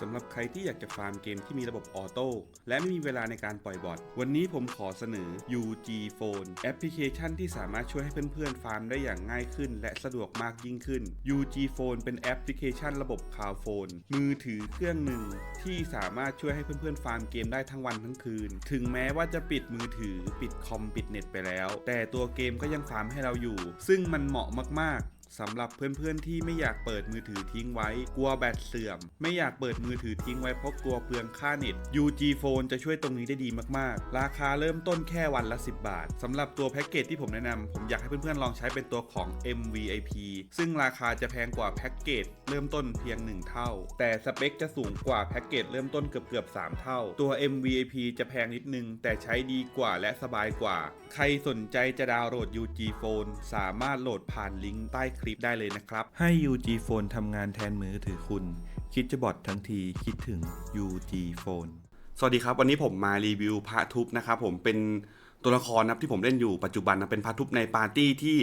สำหรับใครที่อยากจะฟาร์มเกมที่มีระบบออโต้และไม่มีเวลาในการปล่อยบอทวันนี้ผมขอเสนอ UG Phone แอปพลิเคชันที่สามารถช่วยให้เพื่อนๆ ฟาร์มได้อย่างง่ายขึ้น และสะดวกมากยิ่งขึ้น UG Phone เป็นแอปพลิเคชันระบบคาวโฟนมือถือเครื่องหนึ่งที่สามารถช่วยให้เพื่อนๆ ฟาร์มเกมได้ทั้งวันทั้งคืน ถึงแม้ว่าจะปิดมือถือ ปิดคอมปิดเน็ตไปแล้ว แต่ตัวเกมก็ยังฟาร์มให้เราอยู่ ซึ่งมันเหมาะมากๆ สำหรับเพื่อนๆที่ไม่อยากเปิดมือถือทิ้งไว้ กลัวแบตเสื่อม ไม่อยากเปิดมือถือทิ้งไว้เพราะกลัวเปลืองค่าเน็ต UG Phone จะช่วยตรงนี้ได้ดีมากๆ ราคาเริ่มต้นแค่วันละ 10 บาทสำหรับตัวแพ็กเกจที่ผมแนะนำผมอยากให้เพื่อนๆลองใช้เป็นตัวของ MVIP ซึ่งราคาจะแพงกว่าแพ็กเกจเริ่มต้นเพียง 1 เท่า แต่สเปคจะสูงกว่าแพ็กเกจเริ่มต้นเกือบๆ3เท่า ตัว MVIP จะแพงนิดนึง แต่ใช้ดีกว่าและสบายกว่า ใครสนใจจะดาวน์โหลด UG Phone สามารถโหลดผ่านลิงก์ใต้คลิปได้เลยนะครับ ให้ UG Phone ทำงานแทนมือถือคุณ คิดจะบอดทั้งทีคิดถึง UG Phone สวัสดีครับ วันนี้ผมมารีวิวพระทุบนะครับผมเป็นตัวละครนะครับที่ผมเล่นอยู่ปัจจุบันนะเป็นพระทุบในปาร์ตี้ที่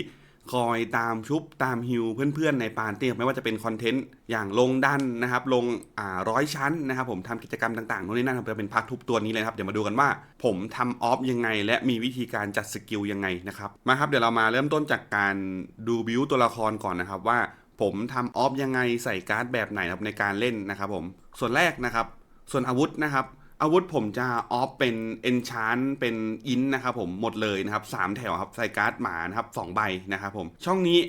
คอยตามชุบตามฮิวเพื่อนๆในปาร์ตี้ไม่ว่าจะเป็นคอนเทนต์อย่างลงดันนะครับ ลงอ่าร้อยชั้นนะครับ ผมทำกิจกรรมต่างๆโน่นนี่นั่นจะเป็นพระทุบตัวนี้เลยครับ เดี๋ยวมาดูกันว่า ผมทำออฟยังไง และมีวิธีการจัดสกิลยังไงนะครับ มาครับเดี๋ยวเรามาเริ่มต้นจากการดูบิวตัวละครก่อนนะครับว่าผมทำออฟยังไงใส่การ์ดแบบไหนครับในการเล่นนะครับผมส่วนแรกนะครับ ส่วนอาวุธนะครับ อาวุธผมจะออฟเป็นเอนชานเป็นอินนะครับผมหมดเลยนะครับสามแถวครับใส่การ์ดหมานะครับสองใบนะครับผมช่องนี้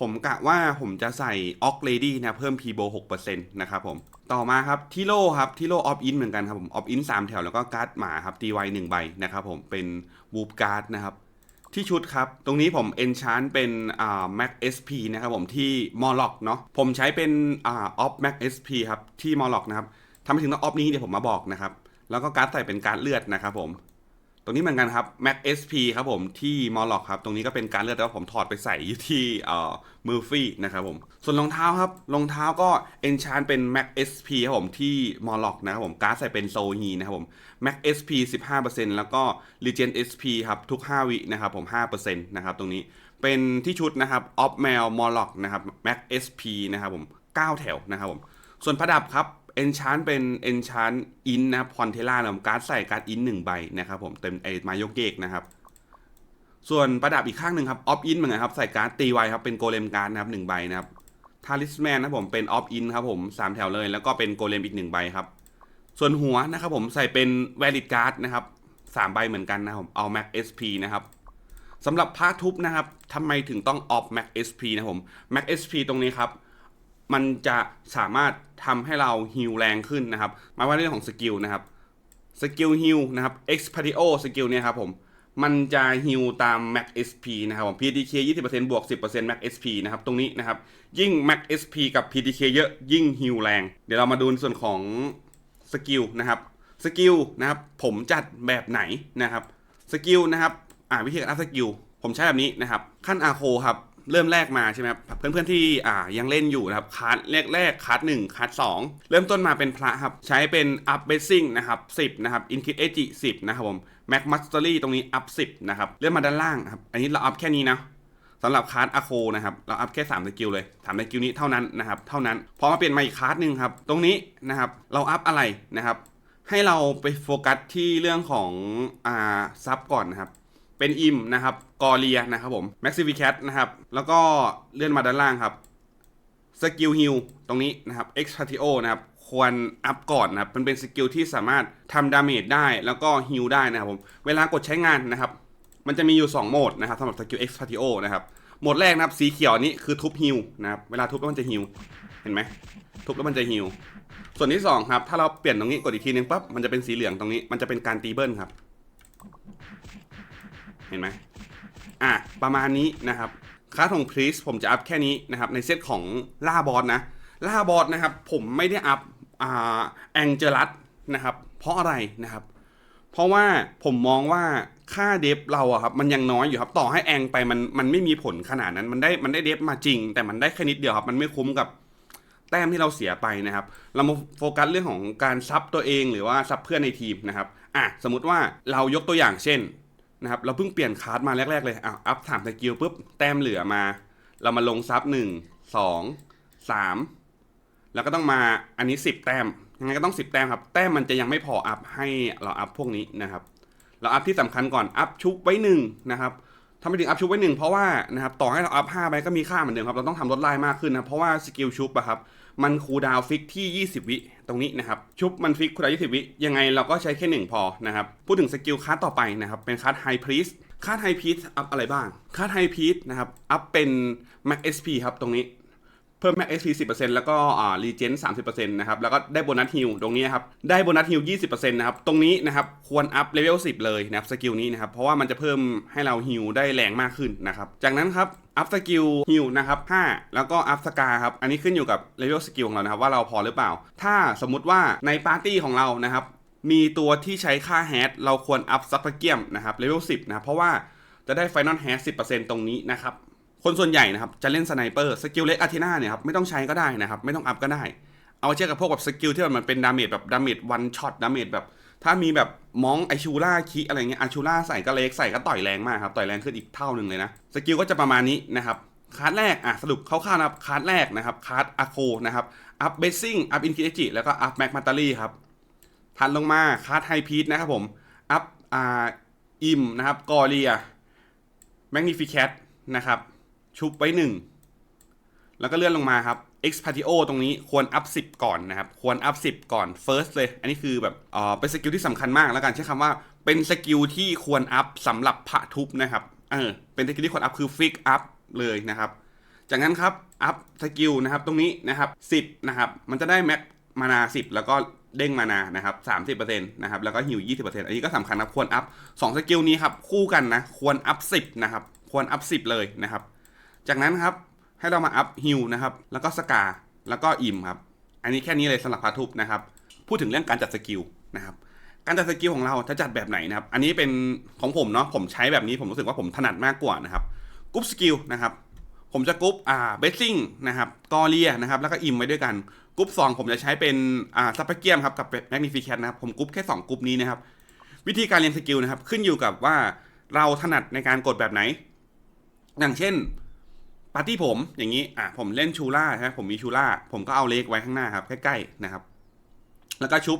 ผมกะว่าผมจะใส่ออกเลดี้นะเพิ่มพีโบ6%นะครับผมต่อมาครับทิโลครับทิโลออฟอินเหมือนกันครับผมออฟอินสามแถวแล้วก็การ์ดหมาครับตีไวหนึ่งใบนะครับผมเป็นวูฟการ์ดนะครับที่ชุดครับ ตรงนี้ผม enchant เป็นอ่า mac sp นะครับผมที่ m o r l o c k เนาะผมใช้เป็นอ่า off mac sp ครับที่ m o r l o c k นะครับทำไมถึงต้อง off นี้เดี๋ยวผมมาบอกนะครับ แล้วก็การ์ดใส่เป็นการ์ดเลือดนะครับผม ตรงนี้เหมือนกันครับ mac sp ครับผมที่ m o r l o c k ครับ ตรงนี้ก็เป็นการเลือดแต่ว่าผมถอดไปใส่อยู่ที่เอ่อมือฟี่นะครับผม ส่วนรองเท้าครับ รองเท้าก็ enchant เป็น mac sp ครับผมที่ m o r l o c k นะครับผม การ์ดใส่เป็นโซฮีนะครับผม mac sp 15%แล้วก็ legend sp ครับทุก 5 วินะครับผม 5%นะครับตรงนี้ เป็นที่ชุดนะครับ off mail m o r l o c k นะครับ mac sp นะครับผม 9 แถวนะครับผม ส่วนประดับครับ enchant เป็น enchant in นะครับพอนเทล่านะการ์ดใส่การ์ด in หนึ่งใบนะครับผมเต็มไอ้มายกเกกนะครับ ส่วนประดับอีกข้างหนึ่งครับ off in เหมือนกันครับใส่การ์ดตีไวครับเป็นโกเลมการ์ดนะครับหนึ่งใบนะครับทาริสแมนนะผมเป็น off in ครับผมสามแถวเลยแล้วก็เป็นโกเลมอีกหนึ่งใบครับ ส่วนหัวนะครับผมใส่เป็น valid card นะครับสามใบเหมือนกันนะผมเอา mac sp นะครับสำหรับพาทุบนะครับทำไมถึงต้อง off mac sp นะครับผม mac sp ตรงนี้ครับ มันจะสามารถทำให้เราฮิลแรงขึ้นนะครับมาว่าเรื่องของสกิลนะครับสกิลฮิลนะครับ Expadio สกิลเนี่ยครับผมมันจะฮิลตาม Max SP นะครับผม PDK 20%บวก 10% Max SP นะครับ ตรงนี้นะครับ ยิ่ง Max SP กับ PDK เยอะยิ่งฮิลแรง เดี๋ยวเรามาดูส่วนของสกิลนะครับสกิลนะครับผมจัดแบบไหนนะครับสกิลนะครับอ่าวิธีการอัพสกิลผมใช้แบบนี้นะครับ ขั้นอาโคครับ เริ่มแรกมาใช่ไหมครับเพื่อนๆที่อ่ายังเล่นอยู่นะครับคัดแรกแรกคัดหนึ่งคัดสองเริ่มต้นมาเป็นพระครับ ใช้เป็นอัพเบสซิ่งนะครับสิบนะครับอินคิดเอจิสิบนะครับผมแม็กมัสเตอรี่ตรงนี้อัพสิบนะครับเลื่อนมาด้านล่างครับอันนี้เราอัพแค่นี้นะสำหรับคัดอาโคนะครับ เราอัพแค่3สกิลเลยสามสกิลนี้เท่านั้นนะครับ เท่านั้น พอมาเปลี่ยนมาอีกคัดหนึ่งครับ ตรงนี้นะครับ เราอัพอะไรนะครับ ให้เราไปโฟกัสที่เรื่องของอ่าซับก่อนนะครับ เป็นอิมนะครับ กอเลียนะครับผมแม็กซิฟิแคทนะครับ แล้วก็เลื่อนมาด้านล่างครับสกิลฮิลตรงนี้นะครับเอ็กซ์พาติโอนะครับควรอัพก่อนนะครับมันเป็นสกิลที่สามารถทำดาเมจได้แล้วก็ฮิลได้นะครับผมเวลากดใช้งานนะครับ มันจะมีอยู่ 2 โหมดนะครับสำหรับสกิลเอ็กซ์พาติโอนะครับโหมดแรกนะครับสีเขียวนี้คือทุบฮิลนะครับเวลาทุบแล้วมันจะฮิลเห็นไหมทุบแล้วมันจะฮิลส่วนที่สองครับถ้าเราเปลี่ยนตรงนี้กดอีกทีนึงปั๊บมันจะเป็นสีเหลืองตรงนี้ มันจะเป็นการตีเบิลครับ เห็นไหมอะประมาณนี้นะครับค่าของพรีสผมจะอัพแค่นี้นะครับในเซตของล่าบอสนะล่าบอสนะครับผมไม่ได้อัพอ่าแองเจลัสนะครับเพราะอะไรนะครับ เพราะว่าผมมองว่าค่าเดฟเราอะครับมันยังน้อยอยู่ครับต่อให้แองไปมันมันไม่มีผลขนาดนั้นมันได้มันได้เดฟมาจริง แต่มันได้แค่นิดเดียวครับมันไม่คุ้มกับแต้มที่เราเสียไปนะครับ เรามาโฟกัสเรื่องของการซับตัวเองหรือว่าซับเพื่อนในทีมนะครับอะสมมติว่าเรายกตัวอย่างเช่น นะครับเราเพิ่งเปลี่ยนคาร์ดมาแรก ๆ เลยอะอัพสามสกิลปุ๊บแต้มเหลือมา เรามาลงซับหนึ่งสองสามแล้วก็ต้องมาอันนี้สิบแต้มยังไงก็ต้อง10แต้มครับ แต้มมันจะยังไม่พออัพให้เราอัพพวกนี้นะครับ เราอัพที่สำคัญก่อนอัพชุบไว้หนึ่งนะครับทำไมถึงอัพชุบไว้หนึ่งเพราะว่านะครับต่อให้เราอัพ5ไปก็มีค่าเหมือนเดิมครับเราต้องทำลดไล่มากขึ้นนะเพราะว่าสกิลชุบอะครับ มันคูดาวฟิกที่ 20 วิตรงนี้นะครับชุบมันฟิกคูดาวน์20 วิ ยังไงเราก็ใช้แค่หนึ่งพอนะครับ พูดถึงสกิลคัสต่อไปนะครับ เป็นคัสไฮพรีสคัสไฮพีสอัพอะไรบ้างคัสไฮพีสนะครับอัพเป็น Mac SP ครับตรงนี้ เพิ่ม Max SP 10%แล้วก็อ่า Regen 30%นะครับแล้วก็ได้โบนัสฮิลตรงนี้นะครับได้โบนัสฮิล20%นะครับตรงนี้นะครับควรอัพเลเวล10 เลยนะครับสกิลนี้นะครับเพราะว่ามันจะเพิ่มให้เราฮิลได้แรงมากขึ้นนะครับจากนั้นครับอัพสกิลฮิลนะครับ5แล้วก็อัพสกาครับอันนี้ขึ้นอยู่กับเลเวลสกิลของเรานะครับว่าเราพอหรือเปล่า ถ้าสมมุติว่าในปาร์ตี้ของเรานะครับมีตัวที่ใช้ค่าแฮชเราควรอัพซับเกียมนะครับเลเวล10นะครับเพราะว่าจะได้ไฟนอลแฮช10%ตรงนี้นะครับ คนส่วนใหญ่นะครับจะเล่นสไนเปอร์สกิลเล็กอาร์ทินาเนี่ยครับไม่ต้องใช้ก็ได้นะครับไม่ต้องอัพก็ได้ เอาเทียบกับพวกแบบสกิลที่มันเป็นดาเมจแบบดาเมจวันช็อตดาเมจแบบ ถ้ามีแบบมองไอชูล่าคิอะไรเงี้ยอชูล่าใส่ก็เล็กใส่ก็ต่อยแรงมากครับต่อยแรงขึ้นอีกเท่าหนึ่งเลยนะสกิลก็จะประมาณนี้นะครับคาร์ดแรกอะสรุปคร่าวๆนะครับคาร์ดแรกนะครับคาร์ดอะโคนะครับอัพเบสซิ่งอัพอินคิเอจิแล้วก็อัพแม็กมาตารี่ครับถัดลงมาคาร์ดไฮพีทนะครับผมอัพอ่าอิมนะครับกอเรียแมกนิฟิแคทนะครับ ชุบไว้หนึ่งแล้วก็เลื่อนลงมาครับ X Patio ตรงนี้ควรอัพ10 ก่อนนะครับ ควรอัพ10 ก่อน First เลย อันนี้คือแบบเอ่อเป็นสกิลที่สำคัญมากแล้วกันใช้คำว่าเป็นสกิลที่ควรอัพสำหรับพระทุบนะครับ เออ เป็นสกิลที่ควรอัพคือฟิกอัพเลยนะครับ จากนั้นครับ อัพสกิลนะครับ ตรงนี้นะครับ10นะครับ มันจะได้แม็กมานา 10 แล้วก็เด้งมานานะครับ30%นะครับ แล้วก็ฮิว 20%อันนี้ก็สำคัญนะควรอัพ2สกิลนี้ครับ คู่กันนะ ควรอัพ10นะครับ ควรอัพ10 เลยนะครับ จากนั้นครับให้เรามาอัพฮิลนะครับ แล้วก็สกา แล้วก็อิมครับ อันนี้แค่นี้เลยสำหรับพาทุบนะครับ พูดถึงเรื่องการจัดสกิลนะครับ การจัดสกิลของเราจะจัดแบบไหนนะครับ อันนี้เป็นของผมเนาะ ผมใช้แบบนี้ผมรู้สึกว่าผมถนัดมากกว่านะครับกรุ๊ปสกิลนะครับ ผมจะกรุ๊ปอ่าเบสซิ่งนะครับ กอเลียนะครับ แล้วก็อิมไว้ด้วยกันกรุ๊ปสองผมจะใช้เป็นอ่าซับเปเกียมครับ กับแมกนิฟิแคทนะครับ ผมกรุ๊ปแค่สองกรุ๊ปนี้นะครับ วิธีการเรียนสกิลนะครับ ขึ้นอยู่กับว่าเราถนัดในการกดแบบไหน อย่างเช่นาร์ตี้ผมอย่างนี้อะผมเล่นชูล่าใช่ไหมผมมีชูล่าผมก็เอาเลขไว้ข้างหน้าครับใกล้ๆนะครับ แล้วก็ชุบ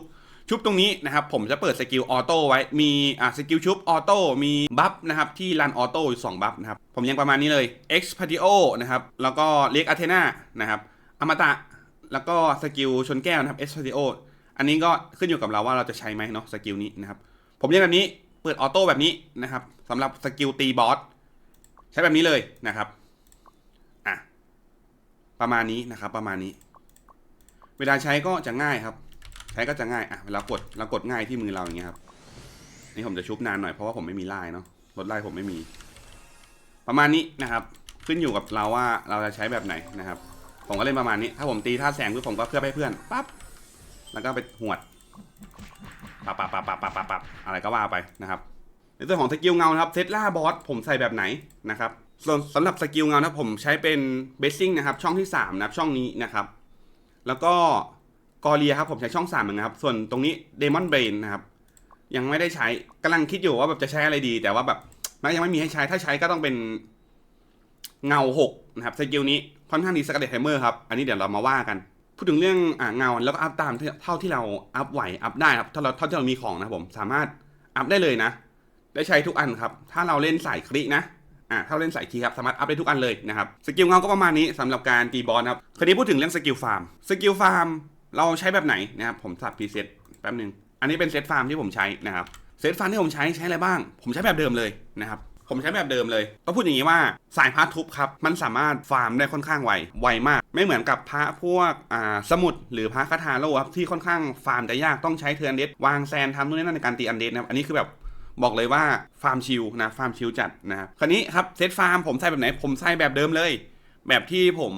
ชุบตรงนี้นะครับ ผมจะเปิดสกิลออโต้ไว้มีอะสกิลชุบออโต้มีบัฟนะครับที่รันออโต้อยู่สองบัฟนะครับผมยังประมาณนี้เลย X p a t i o นะครับแล้วก็เล็กอาเทนานะครับอมตะแล้วก็สกิลชนแก้วนะครับ X p a t i o อันนี้ก็ขึ้นอยู่กับเราว่าเราจะใช้ไหมเนาะสกิลนี้นะครับ ผมเล่นแบบนี้เปิดออโต้แบบนี้นะครับสำหรับสกิลตีบอสใช้แบบนี้เลยนะครับ ประมาณนี้นะครับ ประมาณนี้ เวลาใช้ก็จะง่ายครับ ใช้ก็จะง่ายอะเวลากดเรากดง่ายที่มือเราอย่างเงี้ยครับนี่ผมจะชุบนานหน่อยเพราะว่าผมไม่มีไล่เนาะรถไล่ผมไม่มี ประมาณนี้นะครับ ขึ้นอยู่กับเราว่าเราจะใช้แบบไหนนะครับ ผมก็เล่นประมาณนี้ ถ้าผมตีท่าแสงปุ๊บผมก็เคลือให้เพื่อนปั๊บแล้วก็ไปหวดปับปับปับปับปับปับปับอะไรก็ว่าไปนะครับในส่วนของสกิลเงานะครับเซตล่าบอสผมใส่แบบไหนนะครับ ส่วนสำหรับสกิลเงานะผมใช้เป็นเบสซิ่งนะครับ ช่องที่3นะครับช่องนี้นะครับ แล้วก็กอเลียครับผมใช้ช่อง3เหมือนกันครับ ส่วนตรงนี้เดมอนเบนนะครับ ยังไม่ได้ใช้กำลังคิดอยู่ว่าแบบจะใช้อะไรดี แต่ว่าแบบมันยังไม่มีให้ใช้ถ้าใช้ก็ต้องเป็นเงา6นะครับสกิลนี้ค่อนข้างดีสกัดเดตไทเมอร์ครับ อันนี้เดี๋ยวเรามาว่ากัน พูดถึงเรื่องอ่าเงาแล้วก็อัพตามเท่าที่เราอัพไหวอัพได้ครับถ้าเราเท่าที่เรามีของนะครับผมสามารถอัพได้เลยนะ ได้ใช้ทุกอันครับ ถ้าเราเล่นสายคลินะ อ่าถ้าเราเล่นสายคีครับสามารถอัพได้ทุกอันเลยนะครับสกิลเงาก็ประมาณนี้สำหรับการตีบอลครับคราวนี้พูดถึงเรื่องสกิลฟาร์มสกิลฟาร์มเราใช้แบบไหนนะครับผมสับพรีเซ็ตแป๊บหนึ่งอันนี้เป็นเซตฟาร์มที่ผมใช้นะครับเซตฟาร์มที่ผมใช้ใช้อะไรบ้าง ผมใช้แบบเดิมเลยนะครับผมใช้แบบเดิมเลยต้องพูดอย่างนี้ว่าสายพาทุบครับมันสามารถฟาร์มได้ค่อนข้างไวไวมาก ไม่เหมือนกับพระพวกอ่าสมุดหรือพระคาถาโลครับที่ค่อนข้างฟาร์มจะยากต้องใช้เทือนเดดวางแซนทำนู่นนี่นั่นในการตีอันเดดนะครับอันนี้คือแบบ บอกเลยว่าฟาร์มชิลนะฟาร์มชิลจัดนะครับคราวนี้ครับเซตฟาร์มผมใส่แบบไหนผมใส่แบบเดิมเลย แบบที่ผม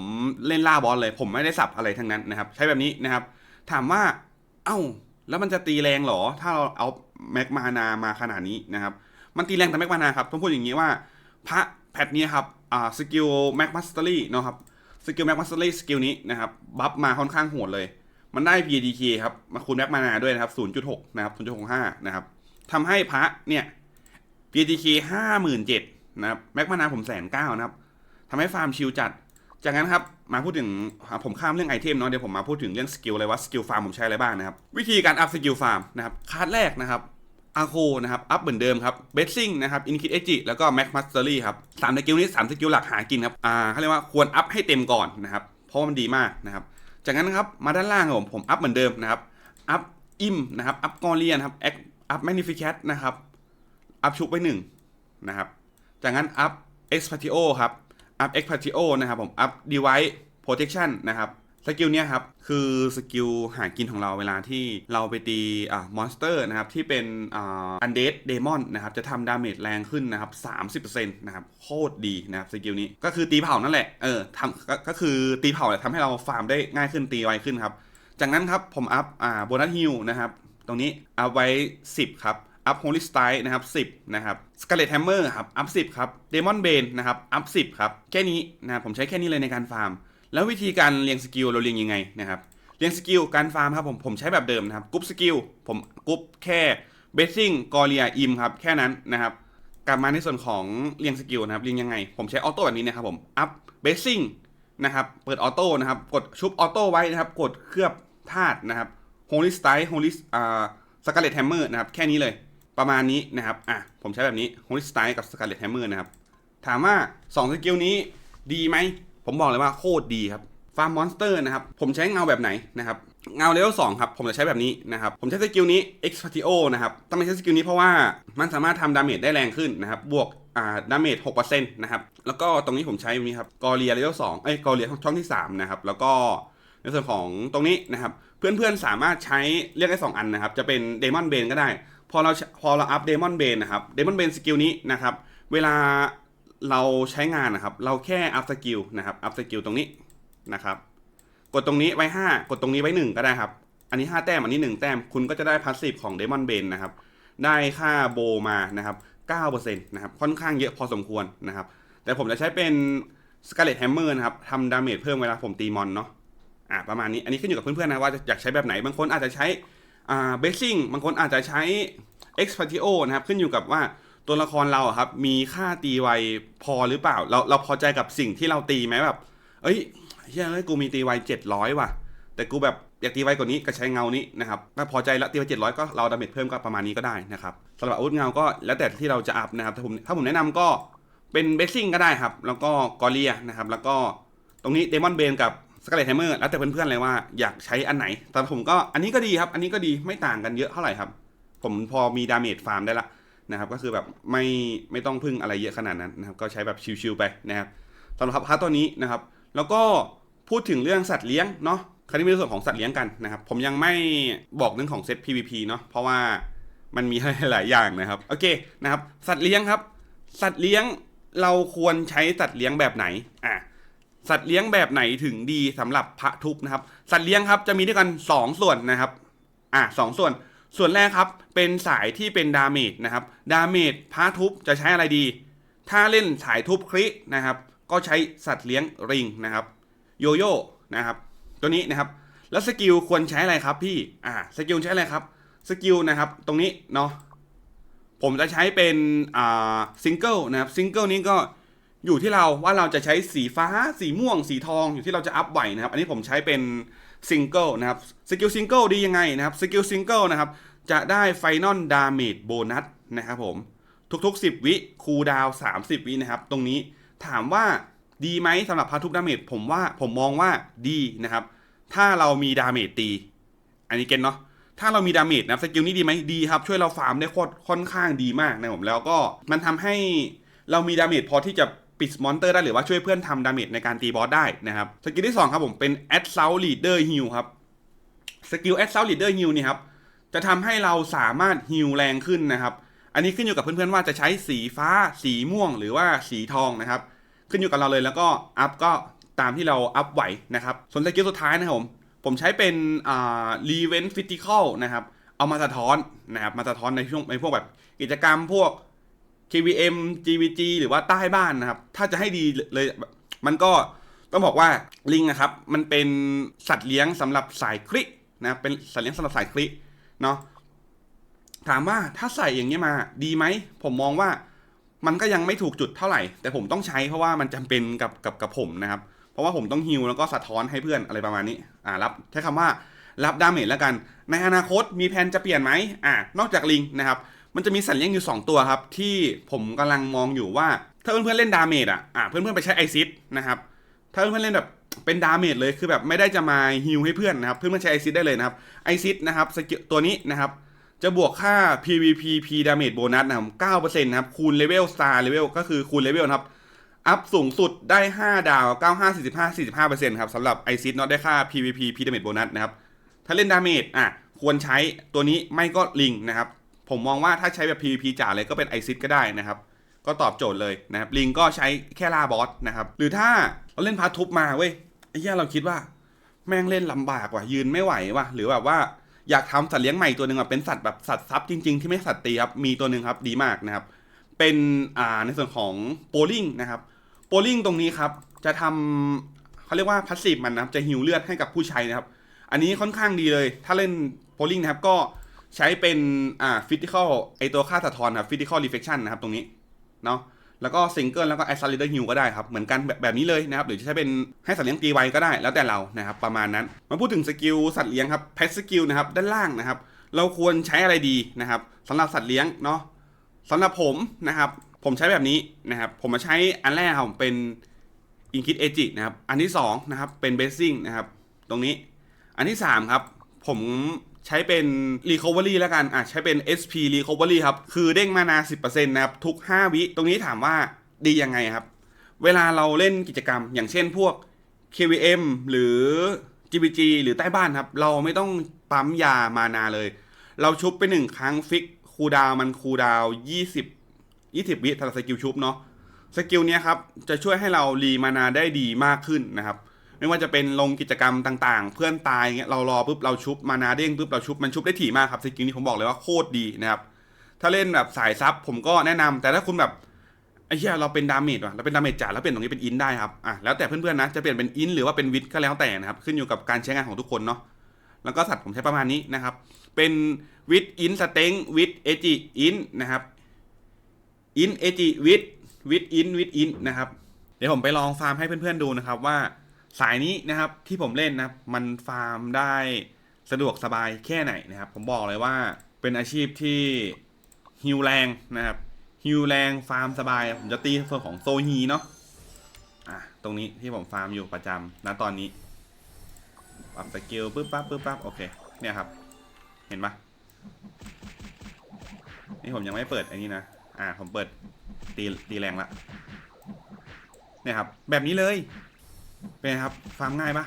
เล่นล่าบอลเลย ผมไม่ได้สับอะไรทั้งนั้นนะครับ ใช้แบบนี้นะครับ ถามว่าเอ้าแล้วมันจะตีแรงหรอ ถ้าเราเอาแม็กมานามาขนาดนี้นะครับ มันตีแรงแต่แม็กมานาครับต้องพูดอย่างนี้ว่าพระแพทเนี้ครับอ่าสกิลแม็กมัสเตอรี่นะครับสกิลแม็กมัสเตอรี่สกิลนี้นะครับบัฟมาค่อนข้างโหดเลย มันได้ PDK ครับมาคูณแม็กมานาด้วยนะครับ 0.6 นะครับ 0.65 นะครับ ทำให้พระเนี่ย PTK ห้าหมื่นเจ็ดนะครับแม็กมานาผมแสนเก้านะครับทำให้ฟาร์มชิลจัด จากนั้นครับมาพูดถึงผมข้ามเรื่องไอเทมเนาะเดี๋ยวผมมาพูดถึงเรื่องสกิลเลยว่าสกิลฟาร์มผมใช้อะไรบ้างนะครับ วิธีการอัพสกิลฟาร์มนะครับคาร์ดแรกนะครับอาโคนะครับอัพเหมือนเดิมครับเบสซิ่งนะครับอินคิดเอจิแล้วก็แม็กมัสเตอรี่ครับสามสกิลนี้สามสกิลหลักหากินครับอ่าเขาเรียกว่าควรอัพให้เต็มก่อนนะครับเพราะมันดีมากนะครับจากนั้นครับมาด้านล่างครับผมผมอัพเหมือนเดิมนะครับอัพอิมนะครับอัพกอเลียนครับแอค อัพแมนิฟิแคทนะครับ อัพชุบไปหนึ่งนะครับ จากนั้นอัพเอ็กซ์พาติโอครับอัพเอ็กซ์พาติโอนะครับผมอัพดีไวท์โปรเทคชันนะครับสกิลเนี้ยครับ คือสกิลหากินของเราเวลาที่เราไปตีอ่ามอนสเตอร์นะครับ ที่เป็นอ่าอันเดดเดมอนนะครับ จะทำดาเมจแรงขึ้นนะครับ 30%นะครับ โคตรดีนะครับสกิลนี้ก็คือตีเผานั่นแหละ เออทำก็ก็คือตีเผาแหละทำให้เราฟาร์มได้ง่ายขึ้นตีไวขึ้นครับ จากนั้นครับ ผมอัพอ่าโบนัสฮิลนะครับ ตรงนี้อัพไว้ 10 ครับอัพโฮลิสไตนะครับ 10 นะครับสกาเลตแฮมเมอร์ครับอัพ 10 ครับเดมอนเบนนะครับอัพ 10 ครับ แค่นี้นะผมใช้แค่นี้เลยในการฟาร์ม แล้ววิธีการเรียงสกิลเราเรียงยังไงนะครับเรียงสกิลการฟาร์มครับผมผมใช้แบบเดิมนะครับกรุ๊ปสกิลผมกรุ๊ปแค่เบสซิ่งกอเลียอิมครับแค่นั้นนะครับกลับมาในส่วนของเรียงสกิลนะครับเรียงยังไง ผมใช้ออโต้แบบนี้นะครับผมอัพเบสซิ่งนะครับเปิดออโต้นะครับกดชุบออโต้ไว้นะครับกดเคลือบธาตุนะครับ โฮลิสไตโฮลิสอ่าสกาเลตแฮมเมอร์นะครับแค่นี้เลยประมาณนี้นะครับอะผมใช้แบบนี้โฮลิสไตกับสกาเลตแฮมเมอร์นะครับถามว่า2สกิลนี้ดีไหม ผมบอกเลยว่าโคตรดีครับฟาร์มมอนสเตอร์นะครับ ผมใช้เงาแบบไหนนะครับ เงาเลเวลสองครับ ผมจะใช้แบบนี้นะครับ ผมใช้สกิลนี้ X p a t i o นะครับต้องไม่ใช้สกิลนี้เพราะว่ามันสามารถทำดาเมจได้แรงขึ้นนะครับ บวกอ่าดาเมจ6%นะครับ แล้วก็ตรงนี้ผมใช้นี้ครับ กอเลียเลเวลสองเอ้ย กอเลียช่องที่3นะครับ แล้วก็ในส่วนของตรงนี้นะครับ เพื่อนๆสามารถใช้เรียกได้สองอันนะครับ จะเป็นเดมอนเบนก็ได้ พอเราพอเราอัพเดมอนเบนนะครับเดมอนเบนสกิลนี้นะครับ เวลาเราใช้งานนะครับ เราแค่อัพสกิลนะครับอัพสกิลตรงนี้นะครับ กดตรงนี้ไว้ 5 กดตรงนี้ไว้ 1 ก็ได้ครับ อันนี้ 5 แต้มอันนี้ 1 แต้มคุณก็จะได้พาสซีฟของ Demon b a n นะครับได้ค่าโบมานะครับ9%นะครับค่อนข้างเยอะพอสมควรนะครับ แต่ผมจะใช้เป็น Scarlet Hammer นะครับทำดาเมจเพิ่มเวลาผมตีมอนเนาะ อ่าประมาณนี้อันนี้ขึ้นอยู่กับเพื่อนๆนะว่าจะอยากใช้แบบไหนบางคนอาจจะใช้อ่า b a s i n g บางคนอาจจะใช้ X p a t i o นะครับขึ้นอยู่กับว่าตัวละครเราครับมีค่าตีไวพอหรือเปล่า เราเราพอใจกับสิ่งที่เราตีไหมแบบ เอ้ยเฮ้ยเอ้ยกูมีตีไวเจ็ดร้อยว่ะ แต่กูแบบอยากตีไวกว่านี้ก็ใช้เงานี้นะครับถ้าพอใจแล้วตีไวเจ็ดร้อยก็เราดาเมจเพิ่มก็ประมาณนี้ก็ได้นะครับสำหรับอาวุธเงาก็แล้วแต่ที่เราจะอัพนะครับถ้าผมถ้าผมแนะนำก็เป็นเบสซิ่งก็ได้ครับ แล้วก็กอเลียนะครับแล้วก็ตรงนี้เดมอนเบนกับ สกเลตไฮเมอร์แล้วแต่เพื่อนๆเลยว่าอยากใช้อันไหน แต่ผมก็อันนี้ก็ดีครับ อันนี้ก็ดีไม่ต่างกันเยอะเท่าไหร่ครับ ผมพอมีดาเมจฟาร์มได้ละนะครับ ก็คือแบบไม่ไม่ต้องพึ่งอะไรเยอะขนาดนั้นนะครับ ก็ใช้แบบชิวๆไปนะครับสำหรับพาร์ทตัวนี้นะครับ แล้วก็พูดถึงเรื่องสัตว์เลี้ยงเนาะคราวนี้มีส่วนของสัตว์เลี้ยงกันนะครับ ผมยังไม่บอกเรื่องของเซต PVP เนาะเพราะว่ามันมีหลายอย่างนะครับโอเคนะครับ สัตว์เลี้ยงครับ สัตว์เลี้ยงเราควรใช้สัตว์เลี้ยงแบบไหนอะ สัตว์เลี้ยงแบบไหนถึงดีสำหรับพระทุบนะครับ สัตว์เลี้ยงครับจะมีด้วยกัน 2 ส่วนนะครับอะสองส่วน ส่วนแรกครับเป็นสายที่เป็นดาเมจนะครับดาเมจพระทุบจะใช้อะไรดี ถ้าเล่นสายทุบครินะครับ ก็ใช้สัตว์เลี้ยงริงนะครับโยโย่นะครับ ตัวนี้นะครับ แล้วสกิลควรใช้อะไรครับพี่อ่าสกิลใช้อะไรครับสกิลนะครับ ตรงนี้เนาะผมจะใช้เป็นอ่าซิงเกิลนะครับซิงเกิลนี้ก็ อยู่ที่เราว่าเราจะใช้สีฟ้า สีม่วง สีทองอยู่ที่เราจะอัพไหวนะครับ อันนี้ผมใช้เป็นซิงเกิลนะครับสกิลซิงเกิลดียังไงนะครับสกิลซิงเกิลนะครับ จะได้ไฟนอลดาเมจโบนัสนะครับผม ทุกๆ 10 วิคูลดาว 30 วินะครับ ตรงนี้ถามว่าดีไหมสำหรับพาทุกดาเมจผมว่าผมมองว่าดีนะครับ ถ้าเรามีดาเมจตี อันนี้เก็นเนาะถ้าเรามีดาเมจนะสกิลนี้ดีไหมดีครับ ช่วยเราฟาร์มได้ค่อนข้างดีมากนะครับผมแล้วก็มันทำให้เรามีดาเมจพอที่จะ ปิดมอนเตอร์ได้หรือว่าช่วยเพื่อนทำดาเมจในการตีบอสได้นะครับสกิลที่ 2 ครับผมเป็น a d s o u t Leader Heal ครับสกิล a d s o u t Leader Heal นี่ครับจะทำให้เราสามารถฮิลแรงขึ้นนะครับ อันนี้ขึ้นอยู่กับเพื่อนๆว่าจะใช้สีฟ้า สีม่วง หรือว่าสีทองนะครับ ขึ้นอยู่กับเราเลยแล้วก็อัพก็ตามที่เราอัพไหวนะครับ ส่วนสกิลสุดท้ายนะครับผม ผมใช้เป็นอ่า r e v e n t Physical นะครับ เอามาสะท้อนนะครับ มาสะท้อนในช่วงในพวกแบบกิจกรรมพวก KVM GVG หรือว่าใต้บ้านนะครับ ถ้าจะให้ดีเลยมันก็ต้องบอกว่าลิงนะครับ มันเป็นสัตว์เลี้ยงสำหรับสายคลินะเป็นสัตว์เลี้ยงสำหรับสายคลิเนาะถามว่าถ้าใส่อย่างนี้ยมาดีไหม ผมมองว่ามันก็ยังไม่ถูกจุดเท่าไหร่ แต่ผมต้องใช้เพราะว่ามันจำเป็นกับกับกับผมนะครับ เพราะว่าผมต้องฮิลแล้วก็สะท้อนให้เพื่อนอะไรประมาณนี้อ่ารับใช้คำว่ารับดาเมจแล้วกัน ในอนาคตมีแผนจะเปลี่ยนไหมอ่านอกจากลิงนะครับ มันจะมีสัตว์เลี้ยงอยู่ 2 ตัวครับ ที่ผมกำลังมองอยู่ว่า ถ้าเพื่อนๆเล่นดาเมจอะอ่าเพื่อนๆไปใช้ไอซิดนะครับ ถ้าเพื่อนๆเล่นแบบเป็นดาเมจเลยคือแบบไม่ได้จะมาฮิลให้เพื่อนนะครับ เพื่อนๆใช้ไอซิดได้เลยนะครับไอซิดนะครับสกิลตัวนี้นะครับจะบวกค่า PVP P damage bonus นะครับ9%นะครับ คูณเลเวล star level ก็คือคูณเลเวลนะครับ อัพสูงสุดได้ 5 ดาว 95 45 45%ครับสำหรับไอซิดเนาะได้ค่า PVP P damage bonus นะครับ ถ้าเล่นดาเมจอะ ควรใช้ตัวนี้ไม่ก็ลิงนะครับ ผมมองว่าถ้าใช้แบบ PVP จ๋าเลยก็เป็นไอซิดก็ได้นะครับ ก็ตอบโจทย์เลยนะครับลิงก็ใช้แค่ล่าบอสนะครับ หรือถ้าเราเล่นพาททุบมาเว้ยไอ้เหี้ยเราคิดว่า แม่งเล่นลำบากว่ะยืนไม่ไหวว่ะหรือแบบว่าอยากทำสัตว์เลี้ยงใหม่ตัวหนึ่งอะเป็นสัตว์แบบสัตว์ซับจริงๆ ที่ไม่สัตว์ตีครับมีตัวหนึ่งครับดีมากนะครับ เป็นอ่าในส่วนของโปลิงนะครับโปลิงตรงนี้ครับจะทำเขาเรียกว่าพัสซีฟมันนะครับจะหิวเลือดให้กับผู้ใช้นะครับ อันนี้ค่อนข้างดีเลย ถ้าเล่นโปลิงนะครับก็ ใช้เป็นอ่าฟิสิคอลไอตัวค่าสะท้อนครับฟิสิคอลรีเฟคชันนะครับตรงนี้เนาะแล้วก็ซิงเกิลแล้วก็แอสซาลิเดอร์ฮิวก็ได้ครับ เหมือนกันแบบแบบนี้เลยนะครับ หรือจะใช้เป็นให้สัตว์เลี้ยงตีไวก็ได้แล้วแต่เรานะครับ ประมาณนั้น มาพูดถึงสกิลสัตว์เลี้ยงครับแพสสกิลนะครับ ด้านล่างนะครับ เราควรใช้อะไรดีนะครับสำหรับสัตว์เลี้ยงเนาะสำหรับผมนะครับ ผมใช้แบบนี้นะครับ ผมมาใช้อันแรกครับเป็นอินคิดเอจินะครับ อันที่สองนะครับเป็นเบสซิ่งนะครับ ตรงนี้ อันที่สามครับ ผม ใช้เป็น Recovery แล้วกันอะใช้เป็น SP Recovery ครับ คือเด้งมานา 10%นะครับ ทุก 5 วิ ตรงนี้ถามว่าดียังไงครับ เวลาเราเล่นกิจกรรม อย่างเช่นพวก KVM หรือ GBG หรือใต้บ้านครับ เราไม่ต้องปั๊มยามานาเลย เราชุบไปหนึ่งครั้งฟิกคูดาวมันคูดาว20 20 วิสำหรับสกิลชุบเนาะสกิลเนี้ยครับจะช่วยให้เรารีมานาได้ดีมากขึ้นนะครับ ไม่ว่าจะเป็นลงกิจกรรมต่างๆ เพื่อนตายเงี้ยเรารอปุ๊บเราชุบมานาเด้งปุ๊บเราชุบมันชุบได้ถี่มากครับสกิลนี้ผมบอกเลยว่าโคตรดีนะครับถ้าเล่นแบบสายซับผมก็แนะนำแต่ถ้าคุณแบบไอ้เหี้ยเราเป็นดาเมจว่ะเราเป็นดาเมจจ๋าแล้วเปลี่ยนตรงนี้เป็นอินได้ครับอะแล้วแต่เพื่อนๆนะจะเปลี่ยนเป็นอินหรือว่าเป็นวิทก็แล้วแต่นะครับขึ้นอยู่กับการใช้งานของทุกคนเนาะแล้วก็สัตว์ผมใช้ประมาณนี้นะครับ เป็นวิทอินสเต็งวิทเอจิอินนะครับอินเอจิวิทวิทอินวิทอินนะครับเดี๋ยวผมไปลองฟาร์มให้เพื่อนๆดูนะครับว่า สายนี้นะครับที่ผมเล่นนะครับมันฟาร์มได้สะดวกสบายแค่ไหนนะครับ ผมบอกเลยว่าเป็นอาชีพที่ฮิวแรงนะครับฮิวแรงฟาร์มสบายผมจะตีส่วนของโซฮีเนาะอะตรงนี้ที่ผมฟาร์มอยู่ประจำณตอนนี้ปรับสกิลปึ๊บปั๊บปึ๊บปั๊บโอเคเนี่ยครับ เห็นปะนี่ผมยังไม่เปิดอันนี้นะอ่าผมเปิดตีตีแรงละเนี่ยครับ แบบนี้เลย เป็นครับฟาร์มง่ายปะ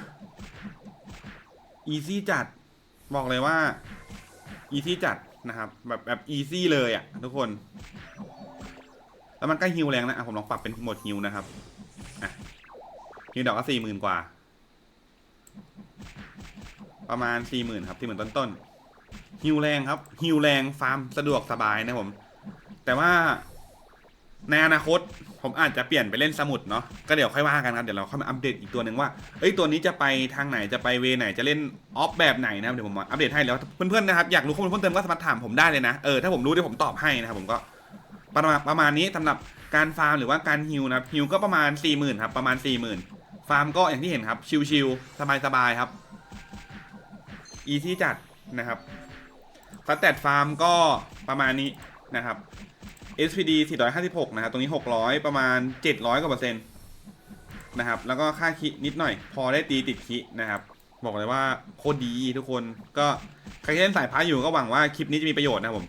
easy จัดบอกเลยว่า easy จัดนะครับ แบบแบบ easy เลยอะ่ะ ทุกคน แล้วมันก็ฮิวแรงนะอะผมลองปรับเป็นโหมดฮิวนะครับอะฮิวดอกก็สี่หมื่นกว่า ประมาณสี่หมื่นครับสี่หมื่นต้นๆฮิวแรงครับฮิวแรงฟาร์มสะดวกสบายนะผม แต่ว่า ในอนาคตผมอาจจะเปลี่ยนไปเล่นสมุดเนาะก็เดี๋ยวค่อยว่ากันครับเดี๋ยวเราค่อยมาอัปเดตอีกตัวหนึ่งว่าเอ้ยตัวนี้จะไปทางไหนจะไปเวไหนจะเล่นออฟแบบไหนนะครับเดี๋ยวผมอัปเดตให้แล้วเพื่อนๆนะครับอยากรู้ข้อมูลเพิ่มเติมก็สามารถถามผมได้เลยนะเออถ้าผมรู้เดี๋ยวผมตอบให้นะครับผมก็ประมาณประมาณนี้สำหรับการฟาร์มหรือว่าการฮิวนะครับฮิวก็ประมาณ4ี่หมื่นครับประมาณ4ี่หมื่นฟาร์มก็อย่างที่เห็นครับชิวๆสบายๆครับอีที่จัดนะครับสแตทฟาร์มก็ประมาณนี้นะครับ SPD 456 นะครับ ตรงนี้ 600 ประมาณ 700 กว่าเปอร์เซ็นต์นะครับ แล้วก็ค่าคินิดหน่อย พอได้ตีติดคินะครับ บอกเลยว่าโคตรดีทุกคน ก็ใครที่เล่นสายพาร์ทอยู่ก็หวังว่าคลิปนี้จะมีประโยชน์นะผม